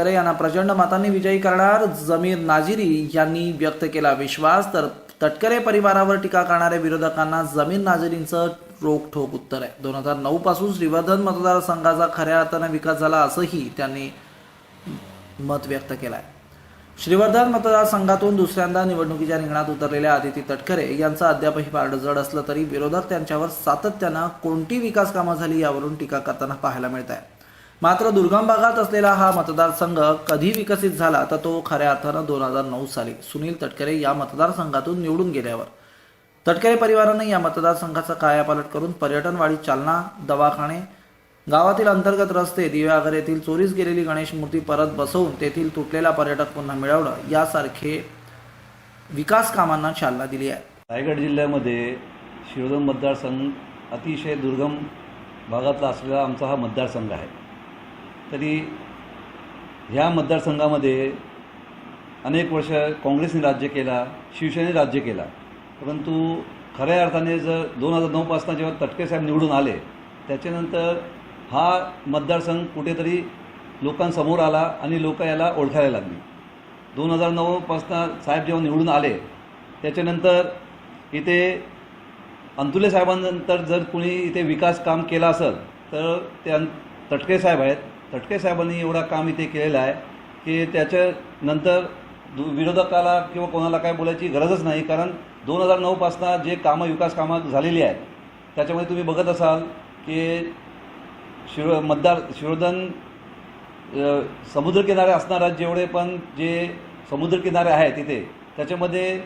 तटकरे यांना प्रचंड मतांनी विजयी करणार. जमीर नाजिरी यांनी व्यक्त केला विश्वास. तर तटकरे परिवारावर टीका करणाऱ्या विरोधकांना जमीर नाजिरींचं रोखठोक उत्तर आहे. दोन हजार नऊ पासून श्रीवर्धन मतदारसंघाचा खऱ्या अर्थानं विकास झाला असंही त्यांनी मत व्यक्त केलं आहे श्रीवर्धन मतदारसंघातून दुसऱ्यांदा निवडणुकीच्या रिंगणात उतरलेल्या आदिती तटकरे यांचं अद्यापही पारडं जड असलं तरी विरोधक त्यांच्यावर सातत्यानं कोणती विकास कामं झाली यावरून टीका करताना पाहायला मिळत आहे मात्र दुर्गम भागात असलेला हा मतदारसंघ कधी विकसित झाला तर तो खऱ्या अर्थानं दोन हजार नऊ साली. सुनील तटकरे या मतदारसंघातून निवडून गेल्यावर. तटकरे परिवाराने या मतदारसंघाचा कायापालट करून पर्यटनवाडी चालना दवाखाने गावातील अंतर्गत रस्ते दिव्यागर येथील चोरीस गेलेली गणेश मूर्ती परत बसवून तेथील तुटलेला पर्यटक पुन्हा मिळवणं यासारखे विकास कामांना चालना दिली आहे. रायगड जिल्ह्यामध्ये शिरोडम मतदारसंघ अतिशय दुर्गम भागातला असलेला आमचा हा मतदारसंघ आहे. तरी ह्या मतदारसंघामध्ये अनेक वर्ष काँग्रेसने राज्य केला शिवसेनेने राज्य केला. परंतु खऱ्या अर्थाने जर दोन हजार नऊपासनं जेव्हा तटके साहेब निवडून आले त्याच्यानंतर हा मतदारसंघ कुठेतरी लोकांसमोर आला आणि लोक याला ओळखायला लागली. दोन हजार नऊपासनं साहेब जेव्हा निवडून आले त्याच्यानंतर इथे अंतुले साहेबांनंतर जर कुणी इथे विकास काम केला असेल तर ते तटके साहेब आहेत. तटके साहेबांनी एवढा काम इथे केलेला आहे की त्याच्यानंतर दु विरोधकाला किंवा कोणाला काय बोलायची गरजच नाही कारण दोन हजार नऊपासनं जे कामं विकास कामं झालेली आहेत त्याच्यामध्ये तुम्ही बघत असाल की शिरो मतदार शिरोधन समुद्रकिनारे असणारा जेवढे पण जे समुद्रकिनारे आहेत तिथे त्याच्यामध्ये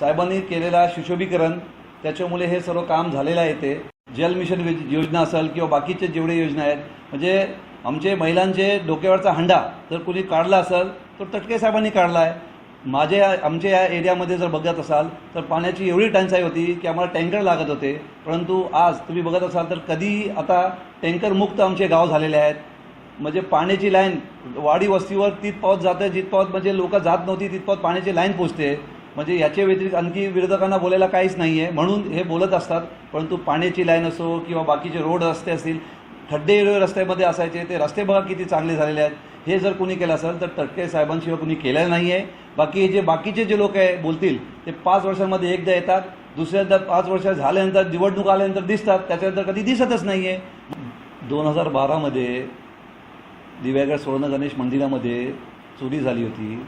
साहेबांनी केलेला सुशोभीकरण त्याच्यामुळे हे सर्व काम झालेलं आहे ते जल मिशन योजना असेल किंवा बाकीचे जेवढे योजना आहेत म्हणजे आमचे महिलांचे डोक्यावरचा हंडा जर कुणी काढला असेल तर तटके साहेबांनी काढला आहे माझ्या आमच्या या एरियामध्ये जर बघत असाल तर पाण्याची एवढी टंचाई होती की आम्हाला टँकर लागत होते. परंतु आज तुम्ही बघत असाल तर कधीही आता टँकर मुक्त आमचे गाव झालेले आहेत. म्हणजे पाण्याची लाईन वाडी वस्तीवर तिथपावत जाते जिथपावत म्हणजे लोक जात नव्हती तिथपावत पाण्याची लाईन पोचते. म्हणजे याच्या व्यतिरिक्त आणखी विरोधकांना बोलायला काहीच नाही आहे म्हणून हे बोलत असतात परंतु पाण्याची लाईन असो किंवा बाकीचे रोड रस्ते असतील खड्डे रस्त्यामध्ये असायचे ते रस्ते बघा किती चांगले झालेले आहेत. हे जर कोणी केलं असेल तर तटके साहेबांशिवाय कोणी केलेलं नाही आहे बाकी जे बाकीचे जे लोक आहे बोलतील ते पाच वर्षांमध्ये एकदा येतात दुसऱ्यांदा पाच वर्ष झाल्यानंतर निवडणूक आल्यानंतर दिसतात त्याच्यानंतर कधी दिसतच नाही आहे दोन हजार बारामध्ये दिव्यागड सुवर्ण गणेश मंदिरामध्ये चोरी झाली होती.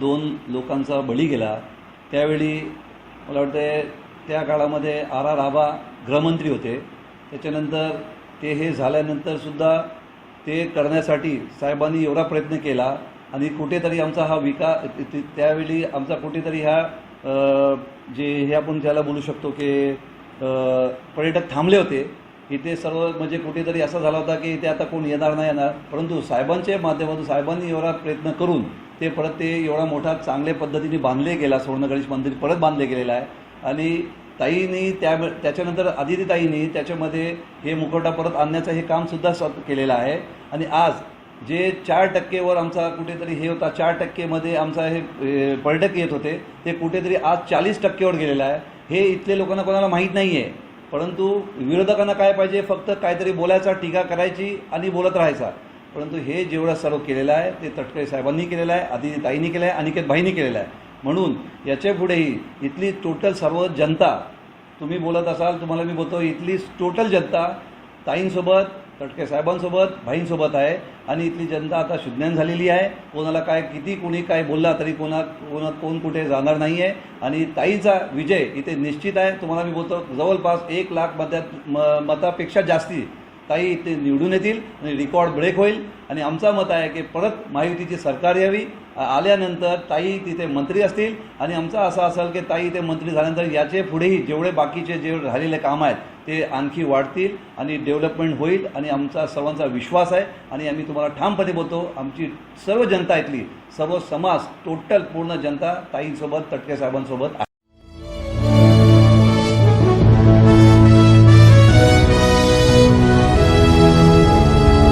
दोन लोकांचा बळी गेला. त्यावेळी मला वाटतं त्या काळामध्ये आर आर आबा गृहमंत्री होते. त्याच्यानंतर ते हे झाल्यानंतरसुद्धा ते करण्यासाठी साहेबांनी एवढा प्रयत्न केला आणि कुठेतरी आमचा हा विका त्यावेळी आमचा कुठेतरी ह्या जे हे आपण ज्याला बोलू शकतो की पर्यटक थांबले होते. इथे सर्व म्हणजे कुठेतरी असा झाला होता की इथे आता कोण येणार नाही येणार. परंतु साहेबांच्या माध्यमातून साहेबांनी एवढा प्रयत्न करून ते परत ते एवढा मोठा चांगल्या पद्धतीने बांधले गेला. सुवर्ण गणेश मंदिर परत बांधले गेलेलं आहे. आणि ताईंनी त्या त्याच्यानंतर आदिती ताईंनी त्याच्यामध्ये हे मुखवटा परत आणण्याचं हे कामसुद्धा स केलेलं आहे. आणि आज जे चार टक्केवर आमचा कुठेतरी हे होता चार टक्केमध्ये आमचा हे पर्यटक येत होते ते कुठेतरी आज चाळीस टक्केवर गेलेलं आहे. हे इथले लोकांना कोणाला माहीत नाही आहे परंतु विरोधकांना काय पाहिजे? फक्त काहीतरी बोलायचा टीका करायची आणि बोलत राहायचा. परंतु हे जेवढं सर्व केलेलं आहे ते तटकरे साहेबांनी केलेलं आहे आदिती ताईंनी केलं आहे अनिकेत भाईंनी केलेलं आहे. म्हणून याच्या पुढेही इथली टोटल सर्व जनता तुम्ही बोलत असाल तुम्हाला मी बोलतो इथली टोटल जनता ताईंसोबत तटके साहेबांसोबत भाईंसोबत आहे आणि इथली जनता आता शुज्ञान झालेली आहे. कोणाला काय किती कोणी काय बोलला तरी कोणा कोणा कोण कुठे जाणार नाही आहे आणि ताईचा विजय इथे निश्चित आहे. तुम्हाला मी बोलतो जवळपास एक लाख मतात म मतापेक्षा जास्ती ताई इथे निवडून येतील आणि रेकॉर्ड ब्रेक होईल. आणि आमचा मत आहे की परत महायुतीची सरकार यावी. आल्यानंतर ताई तिथे मंत्री असतील. आणि आमचा असा असेल की ताई इथे मंत्री झाल्यानंतर याचे पुढेही जेवढे बाकीचे जे राहिलेले काम आहेत ते आणखी वाढतील आणि डेव्हलपमेंट होईल. आणि आमचा सर्वांचा विश्वास आहे. आणि आम्ही तुम्हाला ठामपणे बोलतो आमची सर्व जनता इथली सर्व समाज टोटल पूर्ण जनता ताईंसोबत तटके साहेबांसोबत आहे.